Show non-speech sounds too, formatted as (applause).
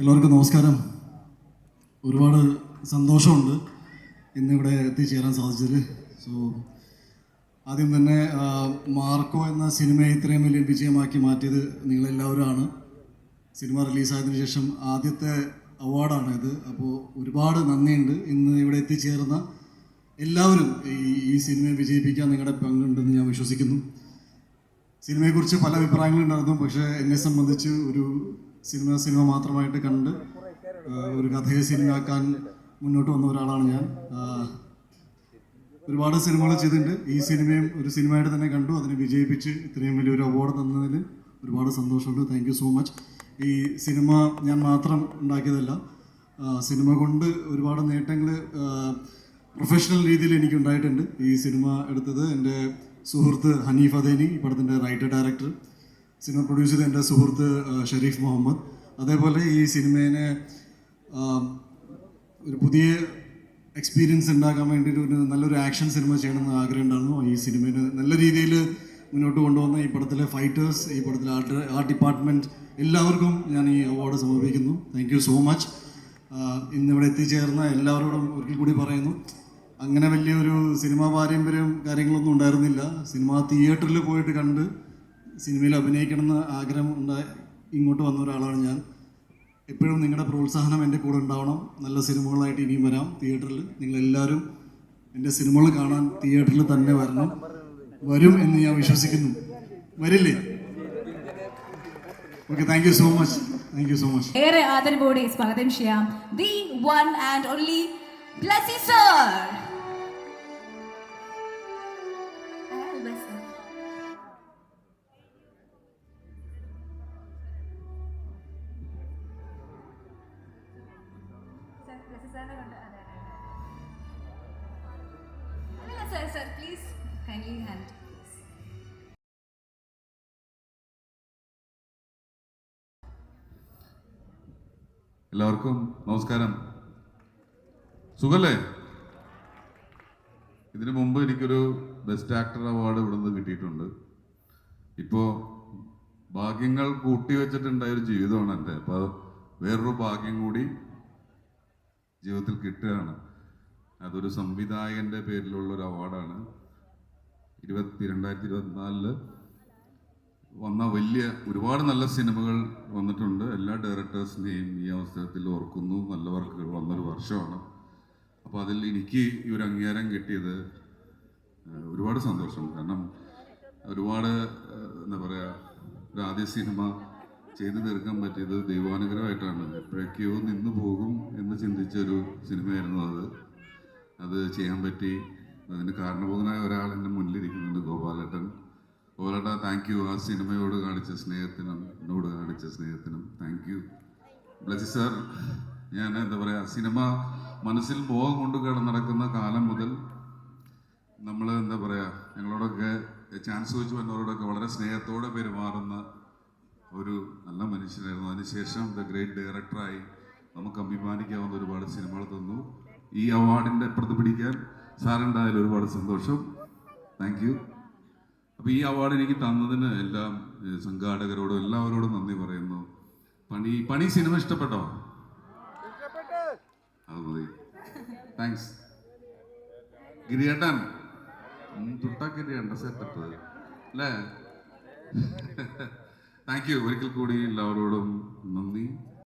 എല്ലാവർക്കും നമസ്കാരം. ഒരുപാട് സന്തോഷമുണ്ട് ഇന്നിവിടെ എത്തിച്ചേരാൻ സാധിച്ചതിൽ. സോ ആദ്യം തന്നെ മാർക്കോ എന്ന സിനിമയെ ഇത്രയും വലിയ വിജയമാക്കി മാറ്റിയത് നിങ്ങളെല്ലാവരുമാണ്. സിനിമ റിലീസായതിനു ശേഷം ആദ്യത്തെ അവാർഡാണ് ഇത്. അപ്പോൾ ഒരുപാട് നന്ദിയുണ്ട് ഇന്ന് ഇവിടെ എത്തിച്ചേർന്ന എല്ലാവരും ഈ ഈ സിനിമയെ വിജയിപ്പിക്കാൻ നിങ്ങളുടെ പങ്കുണ്ടെന്ന് ഞാൻ വിശ്വസിക്കുന്നു. സിനിമയെക്കുറിച്ച് പല അഭിപ്രായങ്ങളുണ്ടായിരുന്നു. പക്ഷേ എന്നെ സംബന്ധിച്ച് ഒരു സിനിമ സിനിമ മാത്രമായിട്ട് കണ്ട് ഒരു കഥയെ സിനിമയാക്കാൻ മുന്നോട്ട് വന്ന ഒരാളാണ് ഞാൻ. ഒരുപാട് സിനിമകൾ ചെയ്തിട്ടുണ്ട്. ഈ സിനിമയും ഒരു സിനിമയായിട്ട് തന്നെ കണ്ടു. അതിനെ വിജയിപ്പിച്ച് ഇത്രയും വലിയൊരു അവാർഡ് തന്നതിൽ ഒരുപാട് സന്തോഷമുണ്ട്. താങ്ക് യു സോ മച്ച് ഈ സിനിമ ഞാൻ മാത്രം ഉണ്ടാക്കിയതല്ല. സിനിമ കൊണ്ട് ഒരുപാട് നേട്ടങ്ങൾ പ്രൊഫഷണൽ രീതിയിൽ എനിക്ക് ഉണ്ടായിട്ടുണ്ട്. ഈ സിനിമ എടുത്തത് എന്റെ സുഹൃത്ത് ഹനീഫ് അദേനി ഈ പടത്തിന്റെ റൈറ്റർ ഡയറക്ടർ സിനിമ പ്രൊഡ്യൂസ് ചെയ്ത എന്റെ സുഹൃത്ത് ഷരീഫ് മുഹമ്മദ്. അതേപോലെ ഈ സിനിമേനെ ഒരു പുതിയ എക്സ്പീരിയൻസ് ഉണ്ടാക്കാൻ വേണ്ടിയിട്ട് ഒരു നല്ലൊരു ആക്ഷൻ സിനിമ ചെയ്യണമെന്ന് ആഗ്രഹം ഉണ്ടായിരുന്നു. ഈ സിനിമയിൽ നല്ല രീതിയിൽ മുന്നോട്ട് കൊണ്ടുവന്ന ഈ പടത്തിലെ ഫൈറ്റേഴ്സ് ഈ പടത്തിലെ ആർട്ട് ആർട്ട് ഡിപ്പാർട്ട്മെന്റ് എല്ലാവർക്കും ഞാൻ ഈ അവാർഡ് സമർപ്പിക്കുന്നു. താങ്ക് യു സോ മച്ച് ഇന്നിവിടെ എത്തിച്ചേർന്ന എല്ലാവരോടും ഒരിക്കൽ കൂടി പറയുന്നു. അങ്ങനെ വലിയൊരു സിനിമാ പാരമ്പര്യം കാര്യങ്ങളൊന്നും ഉണ്ടായിരുന്നില്ല. സിനിമ തിയേറ്ററിൽ പോയിട്ട് കണ്ട് സിനിമയിൽ അഭിനയിക്കണമെന്ന് ആഗ്രഹം ഉണ്ടായി ഇങ്ങോട്ട് വന്ന ഒരാളാണ് ഞാൻ. എപ്പോഴും നിങ്ങളുടെ പ്രോത്സാഹനം എന്റെ കൂടെ ഉണ്ടാവണം. നല്ല സിനിമകളായിട്ട് ഇനിയും വരാം തിയേറ്ററിൽ. നിങ്ങളെല്ലാവരും എന്റെ സിനിമകൾ കാണാൻ തിയേറ്ററിൽ തന്നെ വരണം. വരും എന്ന് ഞാൻ വിശ്വസിക്കുന്നു. വരില്ലേ? Okay thank you so much thank you so much ഏറെ ആദരവോടെ സ്വാഗതം ചെയ്യാം. The one and only Blessy sir please hand എല്ലാവർക്കും നമസ്കാരം. സുഖല്ലേ? ഇതിനു മുമ്പ് എനിക്കൊരു ബെസ്റ്റ് ആക്ടർ അവാർഡ് ഇവിടുന്ന് കിട്ടിയിട്ടുണ്ട്. ഇപ്പോൾ ഭാഗ്യങ്ങൾ കൂട്ടി വെച്ചിട്ടുണ്ടായ ഒരു ജീവിതമാണ് എന്റെ. അപ്പോൾ വേറൊരു ഭാഗ്യം കൂടി ജീവിതത്തിൽ കിട്ടുകയാണ്. അതൊരു സംവിധായകന്റെ പേരിലുള്ള ഒരു അവാർഡാണ്. ഇരുപത്തി രണ്ടായിരത്തി ഇരുപത്തിനാലിൽ വന്ന വലിയ ഒരുപാട് നല്ല സിനിമകൾ വന്നിട്ടുണ്ട്. എല്ലാ ഡയറക്ടേഴ്സിനെയും ഈ അവസരത്തിൽ ഓർക്കുന്നു. നല്ല വർക്കുകൾ വന്നൊരു വർഷമാണ്. അപ്പോൾ അതിൽ എനിക്ക് ഈ ഒരു അംഗീകാരം കിട്ടിയത് ഒരുപാട് സന്തോഷം. കാരണം ഒരുപാട് എന്താ പറയുക ഒരു ആദ്യ സിനിമ ചെയ്തു തീർക്കാൻ പറ്റിയത് ദൈവാനുഗ്രഹമായിട്ടാണ്. എപ്പോഴൊക്കെയോ നിന്ന് പോകും എന്ന് ചിന്തിച്ച ഒരു സിനിമയായിരുന്നു അത്. അത് ചെയ്യാൻ പറ്റി. അതിന് കാരണബോധനായ ഒരാൾ എന്റെ മുന്നിലിരിക്കുന്നുണ്ട് ഗോപാലേട്ടൻ. ഗോപാലേട്ട താങ്ക് യു ആ സിനിമയോട് കാണിച്ച സ്നേഹത്തിനും എന്നോട് കാണിച്ച സ്നേഹത്തിനും താങ്ക് യു ബ്ലസി സാർ ഞാൻ എന്താ പറയുക സിനിമ മനസ്സിൽ മോഹം കൊണ്ട് കിടന്നടക്കുന്ന കാലം മുതൽ നമ്മൾ എന്താ പറയുക ഞങ്ങളോടൊക്കെ ചാൻസ് വെച്ച് വന്നവരോടൊക്കെ വളരെ സ്നേഹത്തോടെ പെരുമാറുന്ന ഒരു നല്ല മനുഷ്യനായിരുന്നു. അതിനുശേഷം ദ ഗ്രേറ്റ് ഡയറക്ടറായി നമുക്ക് അഭിമാനിക്കാവുന്ന ഒരുപാട് സിനിമകൾ തന്നു. ഈ അവാർഡിന്റെ പ്രതിപിടിക്കാൻ പിടിക്കാൻ സാറുണ്ടായാലും ഒരുപാട് സന്തോഷം. താങ്ക് യു അപ്പോൾ ഈ അവാർഡ് എനിക്ക് തന്നതിന് എല്ലാം സംഘാടകരോടും എല്ലാവരോടും നന്ദി പറയുന്നു. പണി പണി സിനിമ ഇഷ്ടപ്പെട്ടോ? അത് മതി. താങ്ക്സ് ഗിരിയേട്ടൻ. തുട്ടാക്കിരിയേണ്ട സെറ്റപ്പ് അല്ലേ? (laughs) Thank you. ഒരിക്കൽ കൂടി എല്ലാവരോടും നന്ദി.